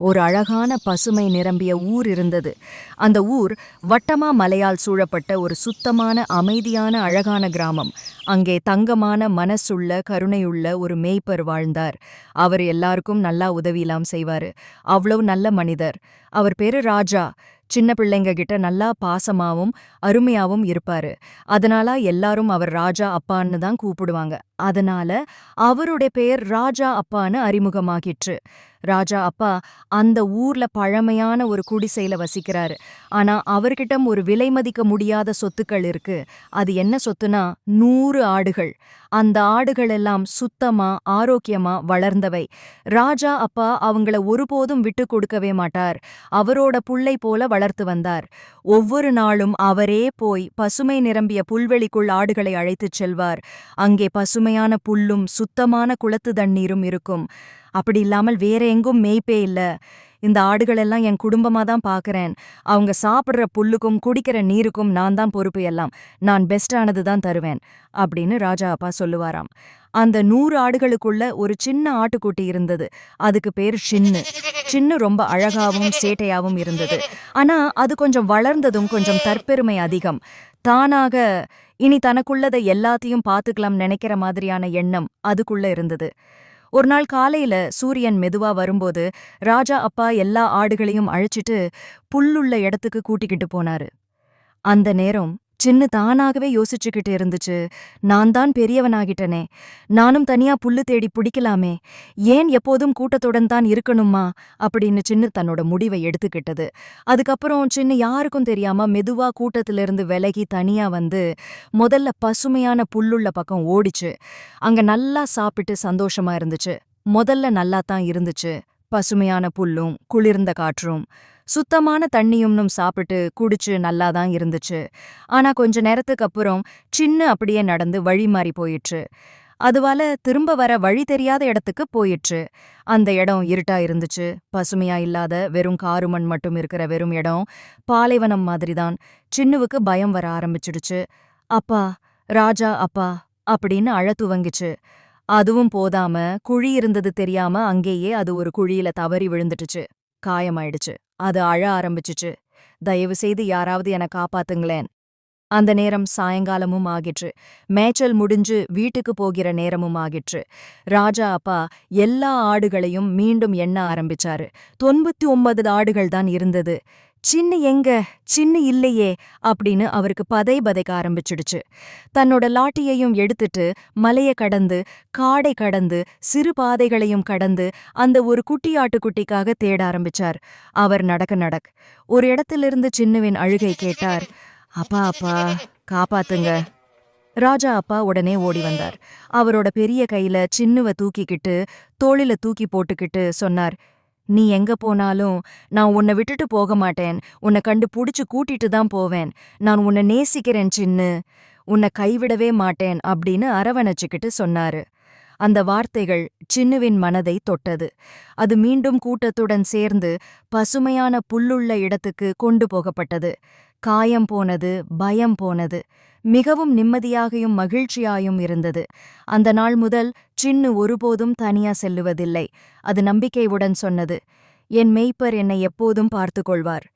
ஒரு அழகான பசுமை நிரம்பிய ஊர் இருந்தது. அந்த ஊர் வட்டமா மலையால் சூழப்பட்ட ஒரு சுத்தமான அமைதியான அழகான கிராமம். அங்கே தங்கமான மனசுள்ள கருணையுள்ள ஒரு மேய்ப்பர் வாழ்ந்தார். அவர் எல்லாருக்கும் நல்லா உதவியெல்லாம் செய்வாரு. அவ்வளவு நல்ல மனிதர். அவர் பேரு ராஜா. சின்ன பிள்ளைங்க கிட்ட நல்லா பாசமாவும் அருமையாவும் இருப்பாரு. அதனால எல்லாரும் அவர் ராஜா அப்பான்னு தான் கூப்பிடுவாங்க. அதனால அவருடைய பெயர் ராஜா அப்பான்னு அறிமுகமாகிற்று. ராஜா அப்பா அந்த ஊர்ல பழமையான ஒரு குடிசையில வசிக்கிறாரு. ஆனா அவர்கிட்ட ஒரு விலை மதிக்க முடியாத சொத்துக்கள் இருக்கு. அது என்ன சொத்துனா நூறு ஆடுகள். அந்த ஆடுகள் எல்லாம் சுத்தமா ஆரோக்கியமா வளர்ந்தவை. ராஜா அப்பா அவங்கள ஒருபோதும் விட்டு கொடுக்கவே மாட்டார். அவரோட புள்ளை போல வளர்த்து வந்தார். ஒவ்வொரு நாளும் அவரே போய் பசுமை நிரம்பிய புல்வெளிக்குள் ஆடுகளை அழைத்துச் செல்வார். அங்கே பசுமையான புல்லும் சுத்தமான குளத்து தண்ணீரும் இருக்கும். அப்படி இல்லாமல் வேற எங்கும் மேய்ப்பே இல்ல. இந்த ஆடுகளெல்லாம் என் குடும்பமா தான் பார்க்குறேன் அவங்க சாப்பிடுற புல்லுக்கும் குடிக்கிற நீருக்கும் நான் தான் பொறுப்பு எல்லாம். நான் பெஸ்டானது தான் தருவேன். அப்படின்னு ராஜா அப்பா சொல்லுவாராம். அந்த நூறு ஆடுகளுக்குள்ள ஒரு சின்ன ஆட்டுக்குட்டி இருந்தது. அதுக்கு பேர் சின்னு. சின்னு ரொம்ப அழகாவும் சேட்டையாவும் இருந்தது. ஆனா அது கொஞ்சம் வளர்ந்ததும் கொஞ்சம் தற்பெருமை அதிகம். தானாக இனி தனக்குள்ளதை எல்லாத்தையும் பார்த்துக்கலாம் நினைக்கிற மாதிரியான எண்ணம் அதுக்குள்ள இருந்தது. ஒரு நாள் காலையில சூரியன் மெதுவா வரும்போது ராஜா அப்பா எல்லா ஆடுகளையும் அழைச்சிட்டு புல்லுள்ள இடத்துக்கு கூட்டிக்கிட்டு போனாரு. அந்த நேரம் சின்ன தானாகவே யோசிச்சுக்கிட்டு இருந்துச்சு. நான் தான் பெரியவனாகிட்டனே. நானும் தனியா புல்லு தேடி பிடிக்கலாமே. ஏன் எப்போதும் கூட்டத்துடன் தான் இருக்கணுமா? அப்படின்னு சின்ன தன்னோட முடிவை எடுத்துக்கிட்டது. அதுக்கப்புறம் சின்ன யாருக்கும் தெரியாம மெதுவா கூட்டத்திலிருந்து விலகி தனியா வந்து முதல்ல பசுமையான புல்லுள்ள பக்கம் ஓடிச்சு. அங்க நல்லா சாப்பிட்டு சந்தோஷமா இருந்துச்சு. முதல்ல நல்லா தான் இருந்துச்சு. பசுமையான புல்லும் குளிர்ந்த காற்றும். சுத்தமான தண்ணியும்னும் சாப்பிட்டு குடிச்சு நல்லா தான் இருந்துச்சு. ஆனா கொஞ்ச நேரத்துக்கு அப்புறம் சின்ன அப்படியே நடந்து வழி மாறி போயிற்று. அதுவால திரும்ப வர வழி தெரியாத இடத்துக்கு போயிற்று. அந்த இடம் இருட்டா இருந்துச்சு. பசுமையா இல்லாத வெறும் காருமண் மட்டும் இருக்கிற வெறும் இடம். பாலைவனம் மாதிரிதான். சின்னுவுக்கு பயம் வர ஆரம்பிச்சிடுச்சு. அப்பா ராஜா அப்பா அப்படின்னு அழ துவங்கிச்சு. அதுவும் போதாம குழி இருந்தது தெரியாம அங்கேயே அது ஒரு குழியில தவறி விழுந்துட்டுச்சு. காயமாயிடுச்சு. அது அழ ஆரம்பிச்சுச்சு. தயவு செய்து யாராவது என காப்பாத்துங்களேன். அந்த நேரம் சாயங்காலமும் ஆகிற்று. மேய்ச்சல் முடிஞ்சு வீட்டுக்கு போகிற நேரமும் ஆகிற்று. ராஜா அப்பா எல்லா ஆடுகளையும் மீண்டும் எண்ண ஆரம்பிச்சாரு. தொன்பத்தி ஒன்பது ஆடுகள் தான் இருந்தது. சின்ன எங்க? சின்ன இல்லையே அப்படின்னு அவருக்கு பதை பதைக்க ஆரம்பிச்சிடுச்சு. தன்னோட லாட்டியையும் எடுத்துட்டு மலையை கடந்து காடை கடந்து சிறு பாதைகளையும் கடந்து அந்த ஒரு குட்டி ஆட்டுக்குட்டிக்காக தேட ஆரம்பிச்சார். அவர் நடக்க நடக் ஒரு இடத்திலிருந்து சின்னுவின் அழுகை கேட்டார். அப்பா அப்பா காப்பாத்துங்க. ராஜா அப்பா உடனே ஓடி வந்தார். அவரோட பெரிய கையில சின்னுவ தூக்கிக்கிட்டு தோளில தூக்கி போட்டுக்கிட்டு சொன்னார். நீ எங்க போனாலும் நான் உன்னை விட்டுட்டு போக மாட்டேன். உன்னை கண்டு புடிச்சு கூட்டிட்டு தான் போவேன். நான் உன்னை நேசிக்கிறேன் சின்னு. உன்னை கைவிடவே மாட்டேன் அப்படின்னு அரவணைச்சுக்கிட்டு சொன்னாரு. அந்த வார்த்தைகள் சின்னுவின் மனதை தொட்டது. அது மீண்டும் கூட்டத்துடன் சேர்ந்து பசுமையான புல்லுள்ள இடத்துக்கு கொண்டு போகப்பட்டது. காயம் போனது பயம் போனது. மிகவும் நிம்மதியாகியும் மகிழ்ச்சியாயும் இருந்தது. அந்த நாள் முதல் சின்னு ஒருபோதும் தனியா செல்லுவதில்லை. அது நம்பிக்கையுடன் சொன்னது. என் மெய்ப்பர் என்னை எப்போதும் பார்த்துக் கொள்வார்.